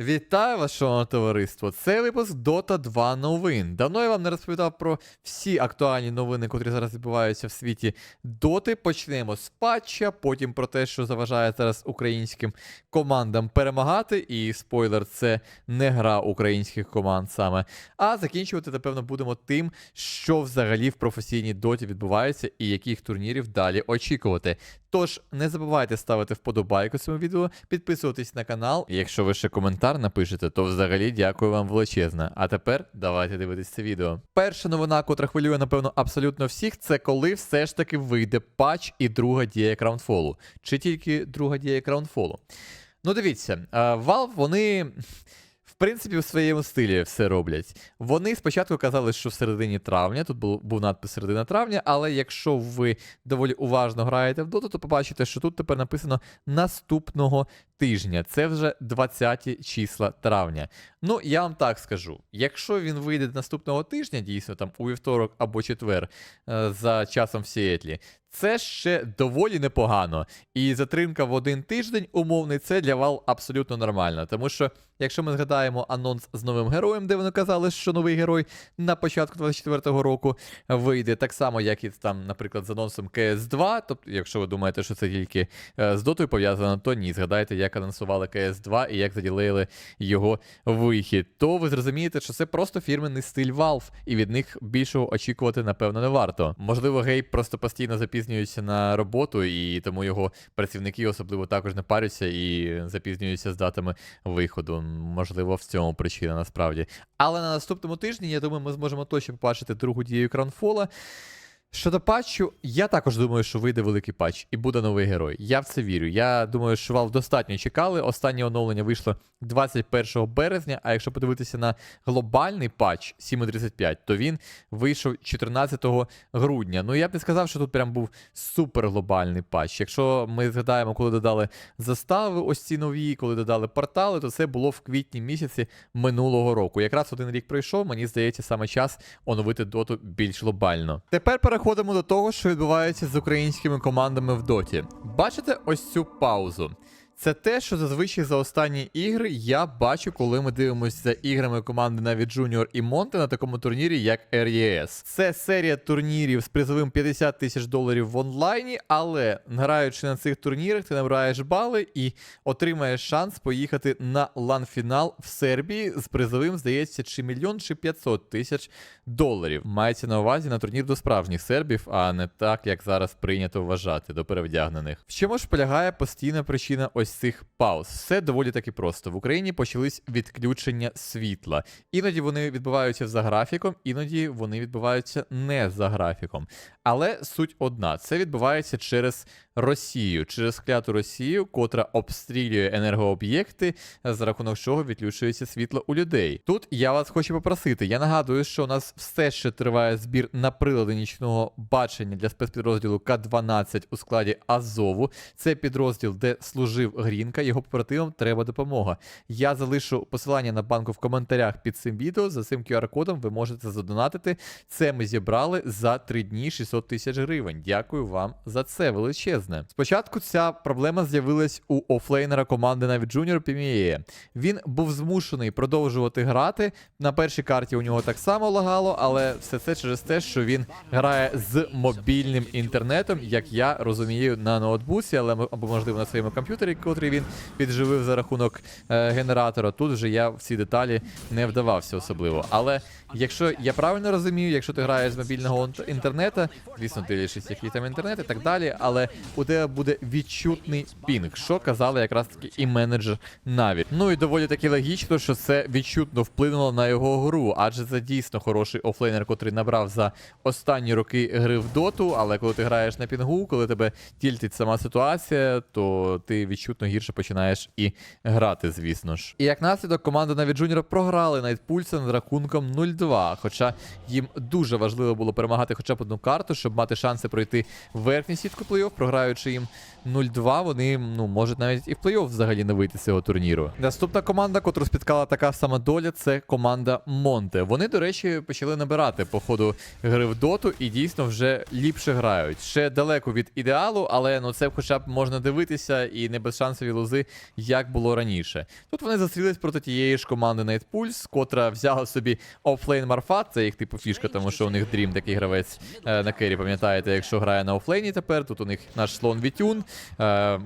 Вітаю вас, шановне товариство! Це випуск Dota 2 новин. Давно я вам не розповідав про всі актуальні новини, котрі зараз відбуваються в світі Доти. Почнемо з патча, потім про те, що заважає зараз українським командам перемагати. І спойлер, це не гра українських команд саме. А закінчувати, напевно, будемо тим, що взагалі в професійній доті відбувається і яких турнірів далі очікувати. Тож не забувайте ставити вподобайку цьому відео, підписуватись на канал. Якщо ви ще коментар напишете, то взагалі дякую вам величезне. А тепер давайте дивитись це відео. Перша новина, котра хвилює, напевно, абсолютно всіх, це коли все ж таки вийде патч і друга дія краунфолу. Чи тільки друга дія краунфолу. Ну, дивіться, е, Valve, вони. В принципі, в своєму стилі все роблять. Вони спочатку казали, що в середині травня, тут був, був надпис середина травня, але якщо ви доволі уважно граєте в доту, то побачите, що тут тепер написано наступного тижня. Це вже 20 числа травня. Ну, я вам так скажу: якщо він вийде наступного тижня, дійсно там у вівторок або четвер е, за часом в Сіетлі, це ще доволі непогано. І затримка в один тиждень умовний це для Valve абсолютно нормально. Тому що, якщо ми згадаємо анонс з новим героєм, де вони казали, що новий герой на початку 24-го року вийде, так само, як і там, наприклад, з анонсом CS2. Тобто, якщо ви думаєте, що це тільки е, з дотою пов'язано, то ні. Згадайте, як анонсували CS2 і як заділили його вихід. То ви зрозумієте, що це просто фірменний стиль Valve, і від них більшого очікувати, напевно, не варто. Можливо, Гейб просто постійно запізнюється на роботу, і тому його працівники особливо також не паряться і запізнюються з датами виходу. Можливо, в цьому причина насправді. Але на наступному тижні, я думаю, ми зможемо точно побачити другу дію Кранфола. Щодо патчу, я також думаю, що вийде великий патч і буде новий герой. Я в це вірю. Я думаю, що Valve достатньо чекали. Останнє оновлення вийшло 21 березня. А якщо подивитися на глобальний патч 7.35, то він вийшов 14 грудня. Ну я б не сказав, що тут прям був супер глобальний патч. Якщо ми згадаємо, коли додали застави, ось ці нові, коли додали портали, то це було в квітні місяці минулого року. Якраз один рік пройшов, мені здається, саме час оновити доту більш глобально. Тепер переходимо до того, що відбувається з українськими командами в доті. Бачите ось цю паузу. Це те, що зазвичай за останні ігри я бачу, коли ми дивимося за іграми команди навіть Junior і Монте на такому турнірі, як RES. Це серія турнірів з призовим 50 тисяч доларів в онлайні, але граючи на цих турнірах, ти набираєш бали і отримаєш шанс поїхати на лан-фінал в Сербії з призовим, здається, чи мільйон, чи 500 тисяч доларів. Мається на увазі на турнір до справжніх сербів, а не так, як зараз прийнято вважати до перевдягнених. В чому ж полягає постійна причина ось цих пауз? Все доволі таки просто. В Україні почались відключення світла. Іноді вони відбуваються за графіком, іноді вони відбуваються не за графіком. Але суть одна: це відбувається через Росію, через кляту Росію, котра обстрілює енергооб'єкти, за рахунок чого відключується світло у людей. Тут я вас хочу попросити. Я нагадую, що у нас все ще триває збір на прилади нічного бачення для спецпідрозділу К-12 у складі Азову. Це підрозділ, де служив Грінка. Його оперативам треба допомога. Я залишу посилання на банку в коментарях під цим відео. За цим QR-кодом ви можете задонатити. Це ми зібрали за 3 дні 600 тисяч гривень. Дякую вам за це величезне. Спочатку ця проблема з'явилась у офлейнера команди навіть Junior Піміє. Він був змушений продовжувати грати. На першій карті у нього так само лагало, але все це через те, що він грає з мобільним інтернетом, як я розумію, на ноутбуці, але або можливо на своєму комп'ютері, котрий він підживив за рахунок е, генератора. Тут вже я в ці деталі не вдавався особливо. Але якщо я правильно розумію, якщо ти граєш з мобільного інт- інтернету, звісно, дивлячись, який там інтернет і так далі, але у тебе буде відчутний пінг, що казали якраз таки і менеджер Наві. Ну і доволі таки логічно, що це відчутно вплинуло на його гру, адже це дійсно хороший офлейнер, котрий набрав за останні роки гри в доту. Але коли ти граєш на пінгу, коли тебе тільтить сама ситуація, то ти відчутно гірше починаєш і грати, звісно ж. І як наслідок, команда навіть Junior програли Найтпульса з рахунком 0-2. Хоча їм дуже важливо було перемагати хоча б одну карту, щоб мати шанси пройти верхню сітку плей-офф, програючи їм 0-2 вони ну, можуть навіть і в плей-офф взагалі не вийти з цього турніру. Наступна команда, котру спіткала така сама доля, це команда Монте. Вони, до речі, почали набирати по ходу гри в доту і дійсно вже ліпше грають. Ще далеко від ідеалу, але ну це хоча б можна дивитися і не без шансові лози, як було раніше. Тут вони застрілись проти тієї ж команди Night Pulse, котра взяла собі офлейн Марфат, це їх типу фішка, тому що у них Дрім такий гравець е, на кері, пам'ятаєте, якщо грає на офлейні тепер, тут у них наш слон Вітюн,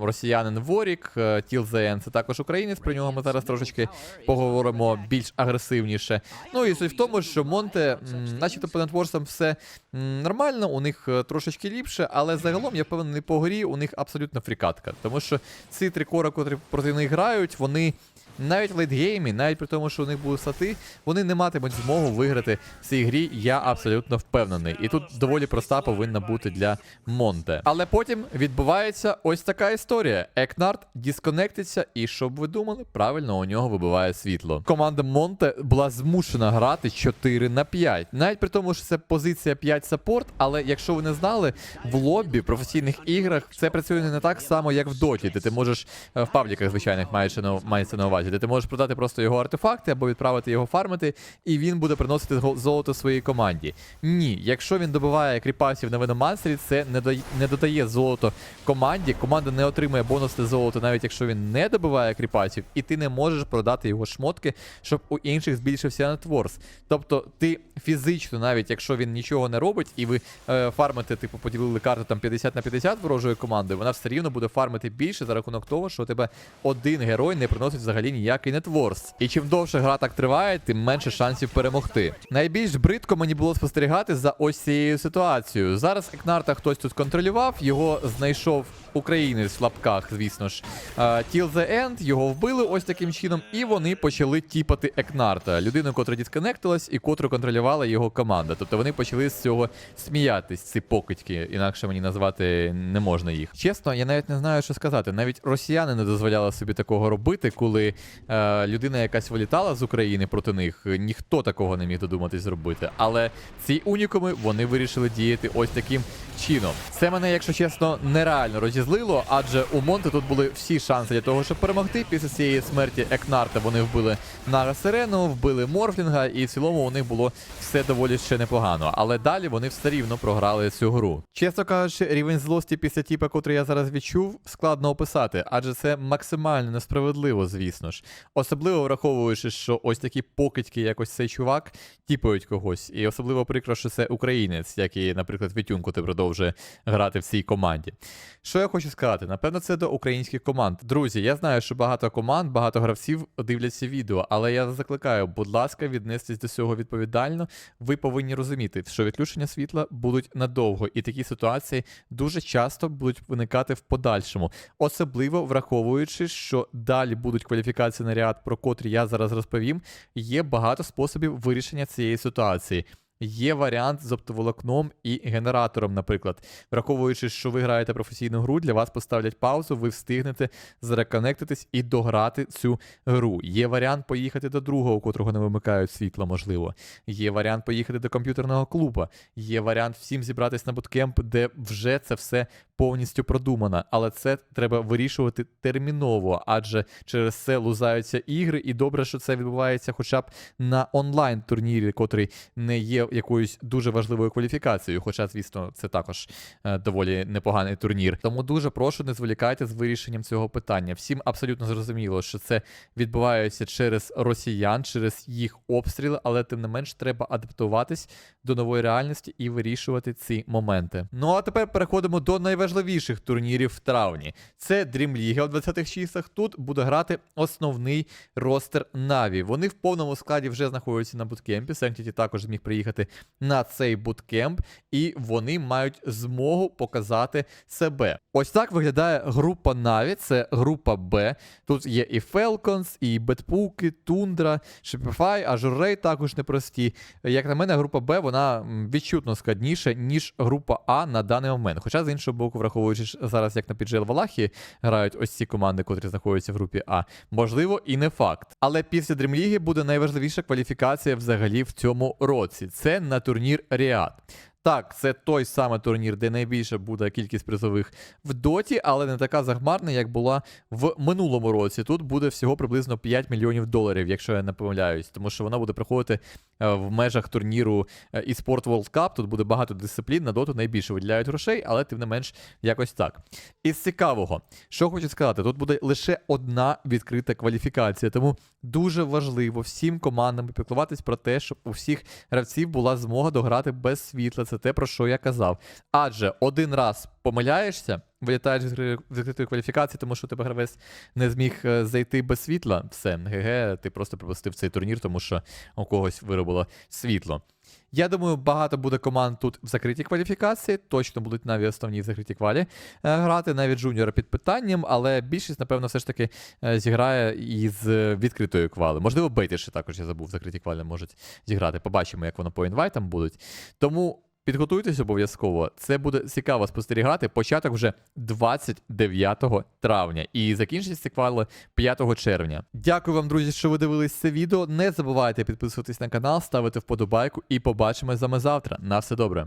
росіянин Ворік, е, Тіл ЗН, це також українець, про нього ми зараз трошечки поговоримо більш агресивніше. Ну і суть в тому, що Монте, начебто по нетворсам все нормально, у них е, трошечки ліпше, але загалом я впевнений по грі у них абсолютно фрікатка. Тому що ці три кора, котрі проти них грають, вони. Навіть в лейтгеймі, навіть при тому, що у них будуть сати, вони не матимуть змогу виграти в цій грі. Я абсолютно впевнений. І тут доволі проста повинна бути для Монте. Але потім відбувається ось така історія. Екнард дисконектиться, і щоб ви думали, правильно у нього вибиває світло. Команда Монте була змушена грати 4 на 5. Навіть при тому, що це позиція 5 саппорт, але якщо ви не знали, в лобі професійних іграх це працює не так само, як в доті, де ти можеш е, в пабліках звичайних мається на мається на де ти можеш продати просто його артефакти або відправити його фармити, і він буде приносити золото своїй команді. Ні, якщо він добиває кріпасів на Веномансері, це не, дає- не додає золото команді. Команда не отримує бонусне золото, навіть якщо він не добиває кріпасів, і ти не можеш продати його шмотки, щоб у інших збільшився нетворс. Тобто ти фізично, навіть якщо він нічого не робить, і ви е, фармите, типу, поділили карту там 50 на 50 ворожої команди, вона все рівно буде фармити більше за рахунок того, що у тебе один герой не приносить взагалі ніякий нетворс. І чим довше гра так триває, тим менше шансів перемогти. Найбільш бридко мені було спостерігати за ось цією ситуацією. Зараз Екнарта хтось тут контролював, його знайшов українець в лапках, звісно ж. Till the End, його вбили ось таким чином, і вони почали тіпати Екнарта, людину, котра дисконектилась і котру контролювала його команда. Тобто вони почали з цього сміятись, ці покидьки, інакше мені назвати не можна їх. Чесно, я навіть не знаю, що сказати. Навіть росіяни не дозволяли собі такого робити, коли е, людина якась вилітала з України проти них. Ніхто такого не міг додуматись зробити. Але ці унікуми вони вирішили діяти ось таким чином. Це мене, якщо чесно, нереально розізлило, адже у Монте тут були всі шанси для того, щоб перемогти. Після цієї смерті Екнарта вони вбили Нара Сирену, вбили Морфлінга, і в цілому у них було все доволі ще непогано. Але далі вони все рівно програли цю гру. Чесно кажучи, рівень злості після тіпа, котрий я зараз відчув, складно описати, адже це максимально несправедливо, звісно ж. Особливо враховуючи, що ось такі покидьки, як ось цей чувак, тіпають когось. І особливо прикро, що це українець, як і, наприклад, Вітюн, котрий продовжує грати в цій команді. Що я хочу сказати? Напевно, це до українських команд. Друзі, я знаю, що багато команд, багато гравців дивляться відео, але я закликаю, будь ласка, віднестись до цього відповідально. Ви повинні розуміти, що відключення світла будуть надовго, і такі ситуації дуже часто будуть виникати в подальшому, особливо враховуючи, що далі будуть кваліфікації на ряд, про котрі я зараз розповім. Є багато способів вирішення цієї ситуації. Є варіант з оптоволокном і генератором, наприклад. Враховуючи, що ви граєте професійну гру, для вас поставлять паузу, ви встигнете зареконектитись і дограти цю гру. Є варіант поїхати до другого, у котрого не вимикають світло, можливо. Є варіант поїхати до комп'ютерного клубу. Є варіант всім зібратись на буткемп, де вже це все повністю продумано. Але це треба вирішувати терміново, адже через це лузаються ігри, і добре, що це відбувається хоча б на онлайн турнірі, котрий не є якоюсь дуже важливою кваліфікацією. Хоча, звісно, це також е, доволі непоганий турнір. Тому дуже прошу, не зволікайте з вирішенням цього питання. Всім абсолютно зрозуміло, що це відбувається через росіян, через їх обстріли, але тим не менш треба адаптуватись до нової реальності і вирішувати ці моменти. Ну а тепер переходимо до найважливіших турнірів в травні. Це Dream League у 20-х числах. Тут буде грати основний ростер Наві. Вони в повному складі вже знаходяться на буткемпі. Sanctity також зміг приїхати на цей буткемп, і вони мають змогу показати себе. Ось так виглядає група Наві. Це група Б. Тут є і Falcons, і Бетпуки, Тундра, Shopify, Azure Ray також непрості. Як на мене, група Б вона відчутно складніша, ніж група А на даний момент. Хоча з іншого боку, враховуючи зараз, як на піджел Валахі грають ось ці команди, котрі знаходяться в групі А, можливо, і не факт. Але після Дрімліги буде найважливіша кваліфікація взагалі в цьому році. Це на турнір Ріад. Так, це той самий турнір, де найбільше буде кількість призових в доті, але не така захмарна, як була в минулому році. Тут буде всього приблизно 5 мільйонів доларів, якщо я не помиляюсь, тому що вона буде проходити е, в межах турніру е, eSport World Cup. Тут буде багато дисциплін, на доту найбільше виділяють грошей, але тим не менш якось так. Із цікавого, що хочу сказати, тут буде лише одна відкрита кваліфікація, тому дуже важливо всім командам піклуватись про те, щоб у всіх гравців була змога дограти без світла. Те, про що я казав. Адже один раз помиляєшся, вилітаєш з гри- відкритої кваліфікації, тому що тебе гравець не зміг е, зайти без світла. Все, ГГ, ти просто пропустив цей турнір, тому що у когось виробило світло. Я думаю, багато буде команд тут в закритій кваліфікації. Точно будуть навіть основні в закритій квалі е, грати, навіть джуніора під питанням, але більшість, напевно, все ж таки е, зіграє із відкритою квали. Можливо, бейти ще також я забув, в закритій квалі можуть зіграти. Побачимо, як воно по інвайтам будуть. Тому. Підготуйтесь обов'язково. Це буде цікаво спостерігати. Початок вже 29 травня і закінчиться ці квали 5 червня. Дякую вам, друзі, що ви дивились це відео. Не забувайте підписуватись на канал, ставити вподобайку і побачимось з вами завтра. На все добре.